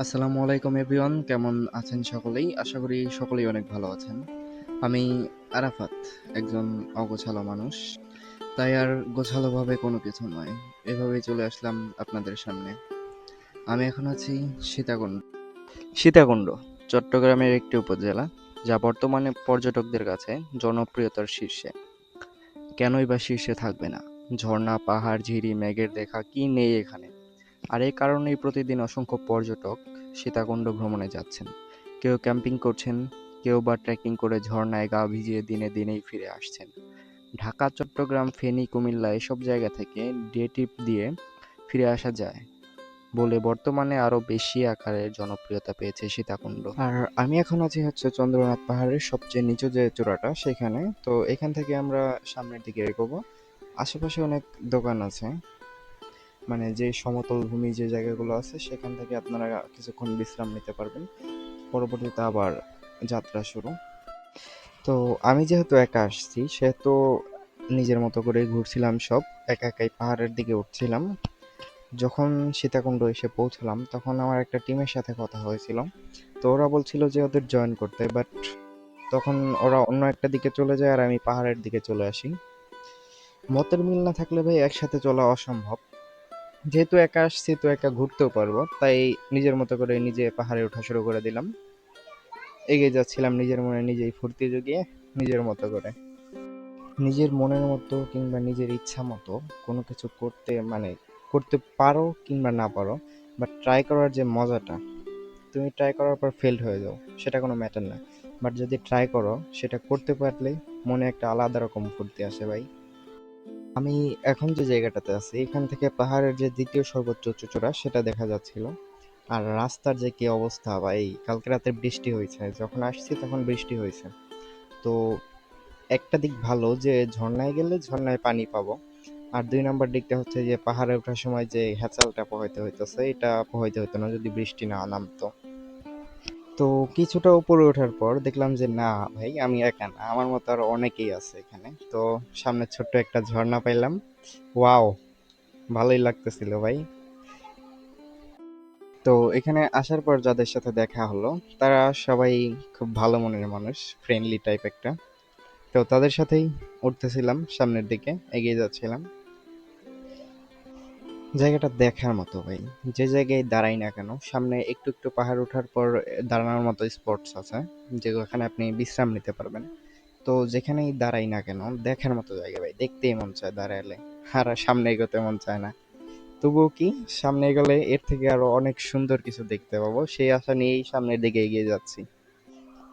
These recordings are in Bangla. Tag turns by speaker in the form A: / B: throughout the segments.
A: আসসালামু আলাইকুম, এভরিওয়ান। কেমন আছেন সকলেই? আশা করি সকলেই অনেক ভালো আছেন। আমি আরাফাত, একজন অগোছালো মানুষ। তাই আর গোছালোভাবে কোনো কিছু নয়। এভাবেই চলে আসলাম আপনাদের সামনে। আমি এখন আছি সীতাকুণ্ড। সীতাকুণ্ড, চট্টগ্রামের একটি উপজেলা, যা বর্তমানে পর্যটকদের কাছে জনপ্রিয়তার শীর্ষে। কেনই বা শীর্ষে থাকবে না? ঝর্ণা, পাহাড়, ঝিরি, মেঘের দেখা কি নেই এখানে? আর এই কারণেই প্রতিদিন অসংখ্য পর্যটক সীতাকুণ্ড ভ্রমণে যাচ্ছেন। কেউ ক্যাম্পিং করছেন, কেউ বা ট্রেকিং করে ঝর্ণায় গা ভিজিয়ে দিনে দিনেই ফিরে আসছেন। ঢাকা, চট্টগ্রাম, ফেনী, কুমিল্লা এসব জায়গা থেকে ডে ট্রিপ দিয়ে ফিরে আসা যায় বলে বর্তমানে আরও বেশি আকারে জনপ্রিয়তা পেয়েছে সীতাকুণ্ড। আর আমি এখন আছি হচ্ছে চন্দ্রনাথ পাহাড়ের সবচেয়ে নিচু যে চূড়াটা সেখানে। তো এখান থেকে আমরা সামনের দিকে এগোবো। আশেপাশে অনেক দোকান আছে। মানে যে সমতল ভূমি যে জায়গাগুলো আছে, সেখান থেকে আপনারা কিছুক্ষণ বিশ্রাম নিতে পারবেন। পরবর্তীতে আবার যাত্রা শুরু। তো আমি যেহেতু একা আসছি, সেহেতু নিজের মতো করে ঘুরছিলাম সব। একা একাই পাহাড়ের দিকে উঠছিলাম। যখন সীতাকুণ্ড এসে পৌঁছলাম, তখন আমার একটা টিমের সাথে কথা হয়েছিল। তো ওরা বলছিল যে ওদের জয়েন করতে বাট তখন ওরা অন্য একটা দিকে চলে যায় আর আমি পাহাড়ের দিকে চলে আসি। মতের মিল না থাকলে ভাই একসাথে চলা অসম্ভব। যেহেতু একা আসছি, তো একা ঘুরতেও পারব। তাই নিজের মতো করে নিজে পাহাড়ে ওঠা শুরু করে দিলাম। এগিয়ে যাচ্ছিলাম নিজের মনে নিজেই ফুর্তি জুগিয়ে, নিজের মতো করে। নিজের মনের মতো কিংবা নিজের ইচ্ছা মতো কোনো কিছু করতে মানে করতে পারো কিংবা না পারো বাট ট্রাই করার যে মজাটা, তুমি ট্রাই করার পর ফেল্ড হয়ে যাও, সেটা কোনো ম্যাটার না। বাট যদি ট্রাই করো, সেটা করতে পারলে মনে একটা আলাদা রকম ফুর্তি আসে ভাই। আমি এখন যে জায়গাটাতে আছি, এখান থেকে পাহাড়ের যে দ্বিতীয় সর্বোচ্চ চূড়া, সেটা দেখা যাচ্ছিল। আর রাস্তার যে কি অবস্থা বা এই কালকে রাতে বৃষ্টি হয়েছে। যখন আসছি তখন বৃষ্টি হয়েছে। তো একটা দিক ভালো যে, ঝর্ণায় গেলে ঝর্ণায় পানি পাবো। আর দুই নম্বর দিকটা হচ্ছে যে, পাহাড়ে ওঠার সময় যে হ্যাচালটা পোহাইতে হইতেছে, এটা পোহাইতে হইতো না যদি বৃষ্টি না নামতো। তো কিছুটা উপরে ওঠার পর দেখলাম যে, না ভাই, আমি একা না। আমার মতো আরও অনেকেই আছে এখানে। তো সামনে ছোট্ট একটা ঝর্ণা পাইলাম। ওয়াও, ভালোই লাগতেছিল ভাই। তো এখানে আসার পর যাদের সাথে দেখা হলো, তারা সবাই খুব ভালো মনের মানুষ ফ্রেন্ডলি টাইপ একটা। তো তাদের সাথেই উঠতেছিলাম সামনের দিকে, এগিয়ে যাচ্ছিলাম। জায়গাটা দেখার মতো ভাই। যে জায়গায় দাঁড়াই না কেন, সামনে একটু একটু পাহাড় ওঠার পর দাঁড়ানোর মতো স্পটস আছে যেখানে আপনি বিশ্রাম নিতে পারবেন। তো যেখানেই দাঁড়াই না কেন, দেখার মতো জায়গা ভাই, দেখতেই মন চায় দাঁড়ালে। আর সামনে এগোতে মন চায় না। তবুও কি, সামনে গেলে এর থেকে আরও অনেক সুন্দর কিছু দেখতে পাবো, সেই আশা নিয়েই সামনের দিকে এগিয়ে যাচ্ছি।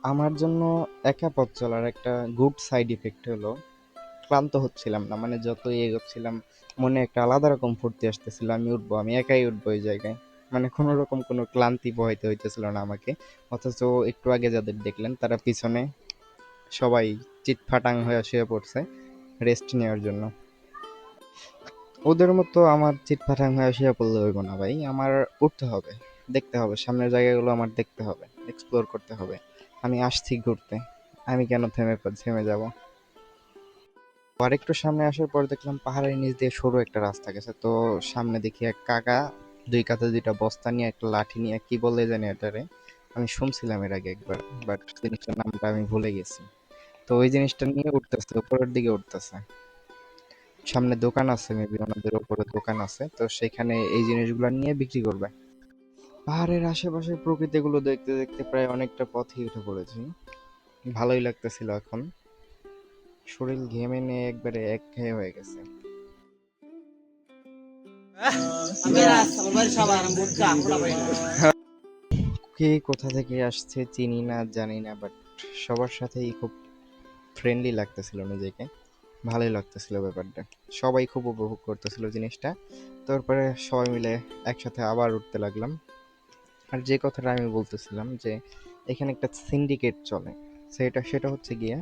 A: আমার জন্য একা পথ চলার একটা গুড সাইড ইফেক্ট হলো, ক্লান্ত হচ্ছিলাম না মানে যতই এগোচ্ছিলাম মনে একটা আলাদা রকম ফুর্তি আসতেছিল, আমি উঠবো, আমি একাই উঠবো ওই জায়গায়। মানে কোনো রকম কোনো ক্লান্তি বহাইতে হইতেছিল না আমাকে। অথচ একটু আগে যাদের দেখলেন, তারা পিছনে সবাই চিৎফাটাং হয়ে শুয়ে পড়ছে রেস্ট নেওয়ার জন্য। ওদের মতো আমার চিৎফাটাং হয়ে শুয়ে পড়লে হইব না ভাই, আমার উঠতে হবে, দেখতে হবে, সামনের জায়গাগুলো আমার দেখতে হবে এক্সপ্লোর করতে হবে। আমি আসছি ঘুরতে, আমি কেন থেমে থেমে যাব? আর একটু সামনে আসার পর দেখলাম পাহাড়ের নিচ দিয়ে সরু একটা রাস্তা গেছে। তো সামনে দেখি এক কাকা, দুই কাতে দুইটা বস্তা নিয়ে, একটা লাঠি নিয়ে, কি বলে জানি এটারে? আমি শুনছিলাম এর আগে একবার বাট জিনিসটার নামটা আমি ভুলে গেছি। তো ওই জিনিসটা নিয়ে উঠতেছে, উপরের দিকে উঠতেছে। সামনে দোকান আছে মেবি ওনাদের উপরে দোকান আছে। তো সেখানে এই জিনিসগুলো নিয়ে বিক্রি করবে। পাহাড়ের আশেপাশে প্রকৃতিগুলো দেখতে দেখতে প্রায় অনেকটা পথই উঠে পড়েছি। ভালোই লাগতেছিল এখন। শরীর ঘেমে নিয়ে একবারে একঘেয়ে হয়ে গেছে। কে কোথা থেকে আসছে চিনি না, জানি না বাট সবার সাথেই খুব ফ্রেন্ডলি লাগতেছিল নিজেকে। ভালোই লাগতেছিল ব্যাপারটা। সবাই খুব উপভোগ করতেছিল জিনিসটা। তারপরে সবাই মিলে একসাথে আবার উঠতে লাগলাম। আর যে কথাটা আমি বলতেছিলাম যে, এখানে একটা সিন্ডিকেট চলে। সেটা সেটা হচ্ছে গিয়ে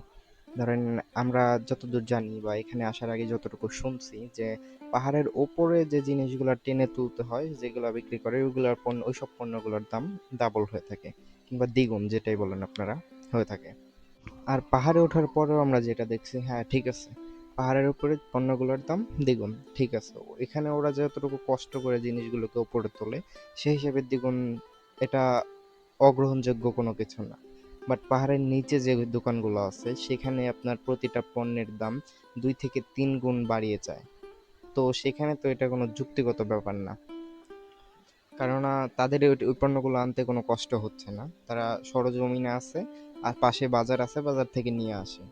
A: ধরেন আমরা যতদূর জানি বা এখানে আসার আগে যতটুকু শুনছি যে পাহাড়ের ওপরে যে জিনিসগুলো টেনে তুলতে হয়, যেগুলো বিক্রি করে, ওইগুলোর পণ্য, ওইসব পণ্যগুলোর দাম ডাবল হয়ে থাকে কিংবা দ্বিগুণ যেটাই বলেন আপনারা, হয়ে থাকে। আর পাহাড়ে ওঠার পরেও আমরা যেটা দেখছি হ্যাঁ ঠিক আছে, পাহাড়ের উপরে পণ্যগুলোর দাম দ্বিগুণ, ঠিক আছে। এখানে ওরা যতটুকু কষ্ট করে জিনিসগুলোকে উপরে তোলে, সেই হিসেবে দ্বিগুণ এটা অগ্রহণযোগ্য কোনো কিছু না। বাট পাহাড়ের নিচে যে দোকানগুলো আছে, সেখানে আপনার প্রতিটা পণ্যের দাম দুই থেকে তিন গুণ বাড়িয়ে যায়। তো সেখানে তো এটা কোনো যুক্তিগত ব্যাপার না। কেননা তাদের ওই- পণ্যগুলো আনতে কোনো কষ্ট হচ্ছে না। তারা সরজমিনে আছে আর পাশে বাজার আছে, বাজার থেকে নিয়ে আসে।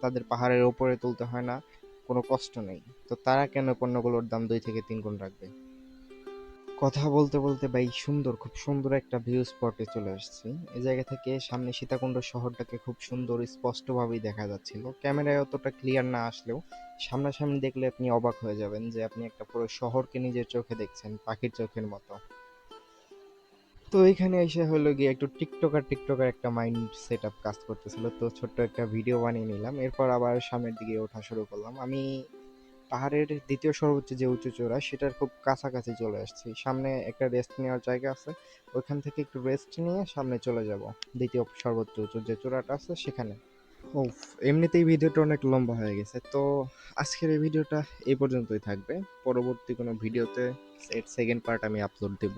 A: তাদের পাহাড়ের ওপরে তুলতে হয় না, কোনো কষ্ট নেই। তো তারা কেন পণ্যগুলোর দাম দুই থেকে তিন গুণ রাখবে? কথা বলতে বলতে ভাই, সুন্দর, খুব সুন্দর একটা ভিউ স্পটে চলে আসছি। এই জায়গা থেকে সামনে সীতাকুণ্ড শহরটাকে খুব সুন্দর, স্পষ্টভাবেই দেখা যাচ্ছিল। ক্যামেরায় অতটা ক্লিয়ার না আসলেও সামনাসামনি দেখলে আপনি অবাক হয়ে যাবেন যে আপনি একটা পুরো শহরকে নিজের চোখে দেখছেন, পাখির চোখের মতো। তো এখানে এসে হলো গিয়ে একটু টিকটকার টিকটকার একটা মাইন্ড সেট আপ কাজ করতেছিল। তো ছোট্ট একটা ভিডিও বানিয়ে নিলাম। এরপর আবার সামনের দিকে ওঠা শুরু করলাম। আমি পাহাড়ের দ্বিতীয় সর্বোচ্চ যে উঁচু চূড়া, সেটার খুব কাছাকাছি চলে আসছি। সামনে একটা রেস্ট নেওয়ার জায়গা আছে। ওইখান থেকে একটু রেস্ট নিয়ে সামনে চলে যাব, দ্বিতীয় সর্বোচ্চ উঁচু যে চূড়াটা আছে সেখানে। ও এমনিতেই ভিডিওটা অনেক লম্বা হয়ে গেছে। তো আজকের এই ভিডিওটা এই পর্যন্তই থাকবে। পরবর্তী কোনো ভিডিওতে এর সেকেন্ড পার্ট আমি আপলোড দেব।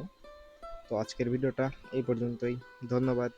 A: তো আজকের ভিডিওটা এই পর্যন্তই। ধন্যবাদ।